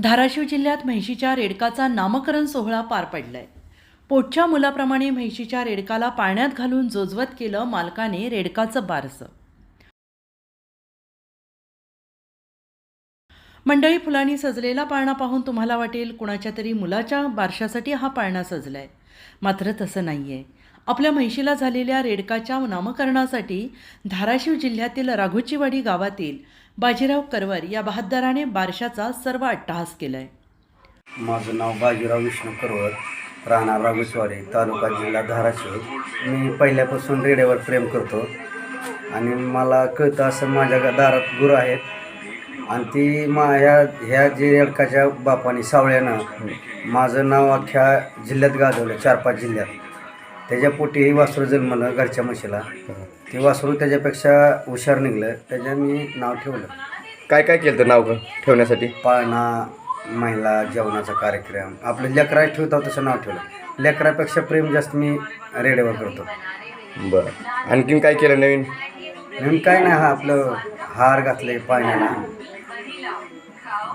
धाराशिव जिल्ह्यात म्हैशीच्या रेडकाचा नामकरण सोहळा पार पडलाय. पोटच्या मुलाप्रमाणे म्हैशीच्या रेडकाला पाळण्यात घालून जोजवत केलं मालकाने रेडकाचं बारसं. मंडळी फुलांनी सजलेला पाळणा पाहून तुम्हाला वाटेल कुणाच्या तरी मुलाच्या बारशासाठी हा पाळणा सजलाय. मात्र तसं नाहीये. आपल्या म्हैशीला झालेल्या रेडकाच्या नामकरणासाठी धाराशिव जिल्ह्यातील राघोचीवाडी गावातील बाजीराव करवर या बहादराने बारशाचा सर्व अट्टहास केलाय. माझं नाव बाजीराव विष्णू करवर राहणार राघुसवाडी तालुका जिल्हा धाराशिव. मी पहिल्यापासून रेड्यावर प्रेम करतो आणि मला कळतं असं माझ्या दारात गुरु आहेत. आणि ती मा ह्या ह्या जे रेडकाच्या बापाने सावळ्यानं माझं नाव अख्ख्या जिल्ह्यात गाजवलं चार पाच जिल्ह्यात. त्याच्या पोटी वासरू जन्मलं घरच्या म्हशीला. ते वासरू त्याच्यापेक्षा हुशार निघलं. त्याच्या मी नाव ठेवलं. काय काय केलं नाव ग? ठेवण्यासाठी? पाळणा महिला जेवणाचा कार्यक्रम. आपलं लेकरा ठेवतो तसं नाव ठेवलं. लेकरापेक्षा प्रेम जास्त मी रेडिओवर करतो. बरं. आणखीन काय केलं नवीन? म्हणून काय नाही हा आपलं हार घातले पाळण्याला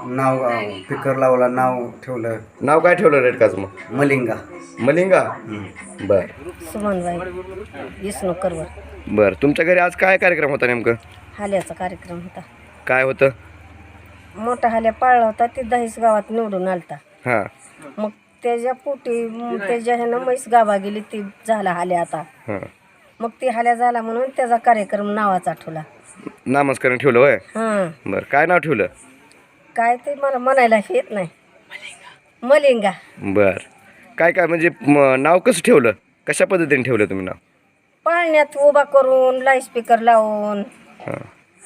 नाव अं, पिकर लावला नाव ठेवलं. नाव काय ठेवलं रेडकाचं मग मलिंगा. मलिंगा. बर. सुमनबाई करवर बर तुमच्या घरी आज काय कार्यक्रम होता नेमकं? हाल्याचा कार्यक्रम होता. काय होतं? मोठा हाल्या पाळला होता ते दहीस गावात निवडून आलता. हां. मग त्याच्या पोटी म, त्याच्या ह्यानं म्हैस गावा गेली ती झाला हाल्या आता. हां. मग ती हाल्या झाला म्हणून त्याचा कार्यक्रम नावाचा ठेवला. नामस्करण ठेवलं होय? हां. बरं काय नाव ठेवलं? काय ते मला म्हणायला येत नाही. मलिंगा. बर. काय काय म्हणजे म, नाव कसं ठेवलं? कशा पद्धतीने ठेवलं तुम्ही नाव? पाळण्यात उभा करून लाईस्पीकर लावून हां.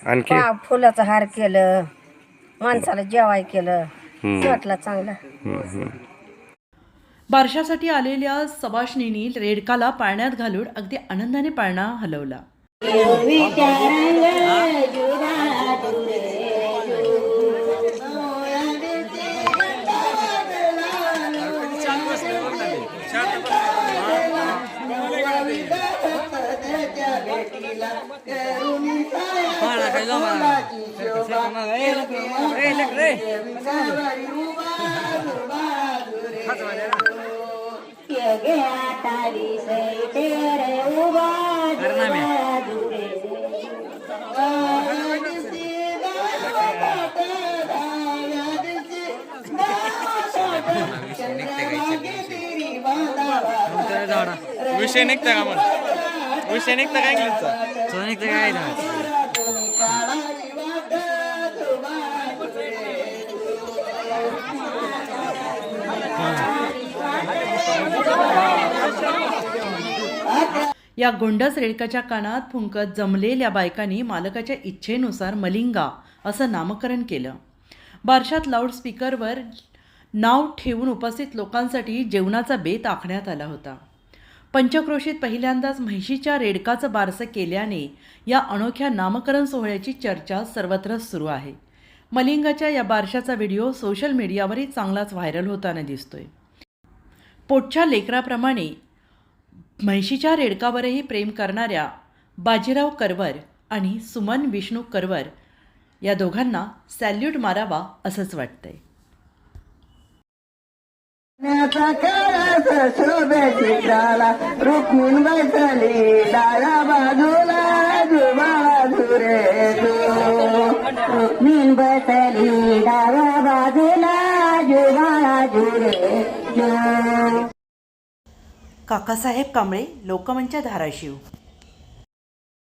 आणखी? पा फुलाचं हार केलं माणसाला जेवाय केलं. वाटला चांगला. हम्म, हम्म. बारशासाठी आलेल्या सवाशणींनी रेडकाला पाळण्यात घालून अगदी आनंदाने पाळणा हलवला. विषय निघता का मग विषय निघता का इंग्लिशचा तो निघता काय या गोंडस रेडकाच्या कानात फुंकत जमलेल्या बायकांनी मालकाच्या इच्छेनुसार मलिंगा असं नामकरण केलं. बारशात लाऊडस्पीकरवर नाव ठेवून उपस्थित लोकांसाठी जेवणाचा बेत आखण्यात आला होता. पंचक्रोशीत पहिल्यांदाच म्हैशीच्या रेडकाचं बारसं केल्याने या अनोख्या नामकरण सोहळ्याची चर्चा सर्वत्र सुरू आहे. मलिंगाच्या या बारशाचा व्हिडिओ सोशल मीडियावरही चांगलाच व्हायरल होताना दिसतोय. पोटच्या लेकराप्रमाणे म्हैशीच्या रेडकावरही प्रेम करणाऱ्या बाजीराव करवर आणि सुमन विष्णू करवर या दोघांना सॅल्यूट मारावा असंच वाटतंय. शोभेची झाला रुक्मिण बैठली डाव्या बाजूला जुबाळा धुरे रुक्मिण बैठली डाव्या बाजूला जुबाळा धुरे काकासाहेब कांबळे लोकमंच धाराशिव.